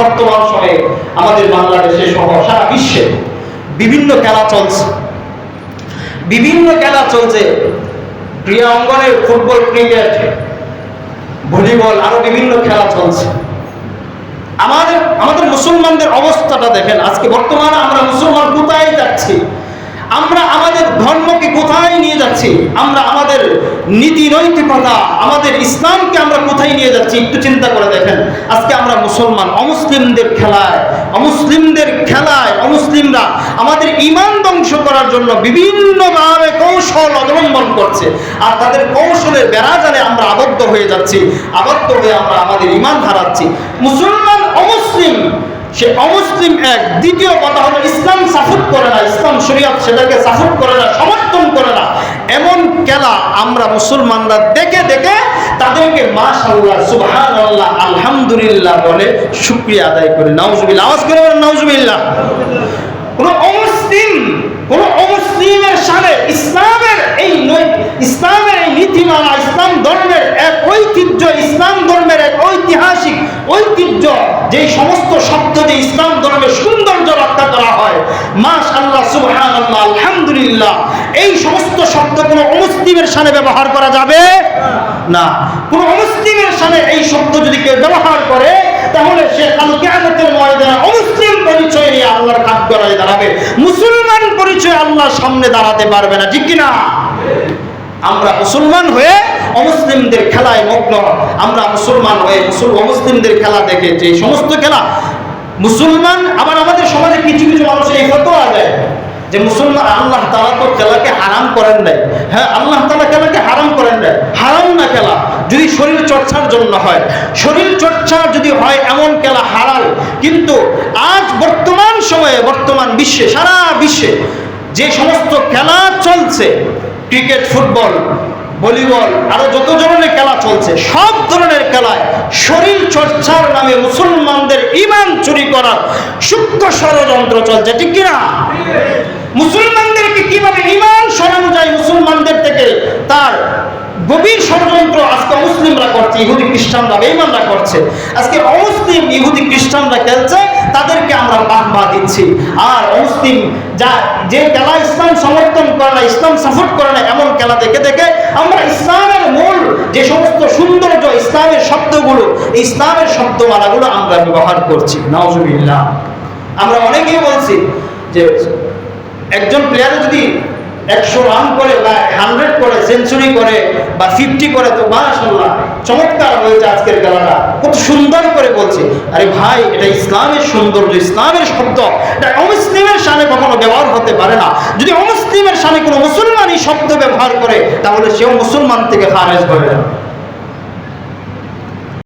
বর্তমান সময়ে আমাদের বাংলাদেশে সহ সারা বিশ্বে বিভিন্ন খেলা চলছে। বিভিন্ন খেলা চলছে। ক্রীড়া অঙ্গনে ফুটবল ক্রিকেট ভলিবল আরও বিভিন্ন খেলা চলছে। আমাদের আমাদের মুসলমানদের অবস্থাটা দেখেন, আজকে বর্তমানে আমরা মুসলমান কোথায় যাচ্ছি? আমরা আমাদের ধর্মকে কোথায় নিয়ে যাচ্ছি? আমরা আমাদের নীতি নৈতিকতা, আমাদের ইসলামকে আমরা কোথায় নিয়ে যাচ্ছি? একটু চিন্তা করে দেখেন। আজকে আমরা মুসলমান, অমুসলিমদের খেলায় অমুসলিমদের খেলায় অমুসলিমরা আমাদের ইমান ধ্বংস করার জন্য বিভিন্নভাবে কৌশল অবলম্বন করছে। আর তাদের কৌশলের বেড়াজালে আমরা আবদ্ধ হয়ে যাচ্ছি, আবদ্ধ হয়ে আমরা আমাদের ইমান হারাচ্ছি। মুসলমান, অমুসলিম সে অমুসলিম এক, দ্বিতীয় কথা হলো ইসলাম সাপোর্ট করে না, ইসলাম শরিয়ত সেটাকে সাপোর্ট করে না, সমর্থন করে না। এমন খেলা আমরা মুসলমানরা দেখে দেখে তাদেরকে মাশাল্লাহ সুবহানাল্লাহ, আলহামদুলিল্লাহ বলে শুকরিয়া আদায় করি। নাউজুবিল্লাহ, আওয়াজ করে নাউজুবিল্লাহ। কোন অমুসলিম, কোন অমুসলিমের সামনে ইসলামের এই নৈ- ইসলামের এই নীতিমালা ইসলাম ধর্মের এক ঐতিহ্য ইসলাম ধর্মের এক ঐতিহাসিক ঐতিহ্য যে সমস্ত শব্দ দিয়ে ইসলাম ধর্মের সৌন্দর্য রক্ষা করা হয় মাস আল্লাহ আল্লাহ আলহামদুলিল্লাহ। এই সমস্ত শব্দ কোনো অমুসলিমের সামনে ব্যবহার করা যাবে না। কোন অমুসলিমের সামনে এই শব্দ যদি কেউ ব্যবহার করে, তাহলে সে কাল কিয়ামতের ময়দানে অমুসলিম পরিচয় নিয়ে আল্লাহর কাঠ গড়ায় দাঁড়াবে। মুসলমান পরিচয় আল্লাহর সামনে দাঁড়াতে পারবে না, ঠিক কিনা? আমরা মুসলমান হয়ে অমুসলিমদের খেলায় মগ্ন। আমরা মুসলমান হয়ে মুসল- অমুসলিমদের খেলা দেখে যে সমস্ত খেলা, মুসলমান আবার আমাদের সমাজে কিছু কিছু মানুষ এই ফতোয়া দেয় যে মুসলমান আল্লাহ তালা তো খেলাকে হারাম করেন নাই। হ্যাঁ আল্লাহ তালা খেলাকে হারাম করেন নাই। হারাম না খেলা। যদি শরীর চর্চার জন্য হয়, শরীর চর্চা যদি হয় এমন খেলা হারাল, কিন্তু আজ বর্তমান সময়ে, বর্তমান বিশ্বে, সারা বিশ্বে যে সমস্ত খেলা চলছে, ক্রিকেট, ফুটবল ভলিবল, আরও যত ধরনের খেলা চলছে, সব ধরনের খেলায় শরীর চর্চার নামে মুসলমানদের ইমান চুরি করার সূক্ষ্ম ষড়যন্ত্র চলছে, ঠিক কিনা? মুসলমানদেরকে কীভাবে ইমান সরানো যায় মুসলমানদের থেকে? তার গভীর ষড়যন্ত্র আজকে মুসলিমরা করছে, ইহুদি খ্রিস্টানরা বেইমানরা করছে। আজকে অমুসলিম ইহুদি খ্রিস্টানরা খেলছে তাদেরকে আমরা বাহবা দিচ্ছি। আর অমুসলিম যা, যে খেলা ইসলাম সমর্থন করে না, ইসলাম সাপোর্ট করে না, এমন খেলা দেখে দেখে আমরা ইসলামের মূল যে সমস্ত সৌন্দর্য, ইসলামের শব্দগুলো, ইসলামের শব্দমালাগুলো আমরা ব্যবহার করছি। নজরুল্লাহ আমরা অনেকেই বলছি যে, একজন প্লেয়ার যদি একশো রান করে বা হান্ড্রেড করে সেঞ্চুরি করে বা ফিফটি করে, তো মাশাল্লাহ চমৎকার হয়েছে আজকের খেলাটা। কত সুন্দর করে বলছে। আরে ভাই, এটা ইসলামের সৌন্দর্য, ইসলামের শব্দ। এটা অমুসলিমের সামনে কখনো ব্যবহার হতে পারে না। যদি অমুসলিমের সামনে কোনো মুসলমানই শব্দ ব্যবহার করে, তাহলে সেও মুসলমান থেকে খারেজ হয়ে যাবে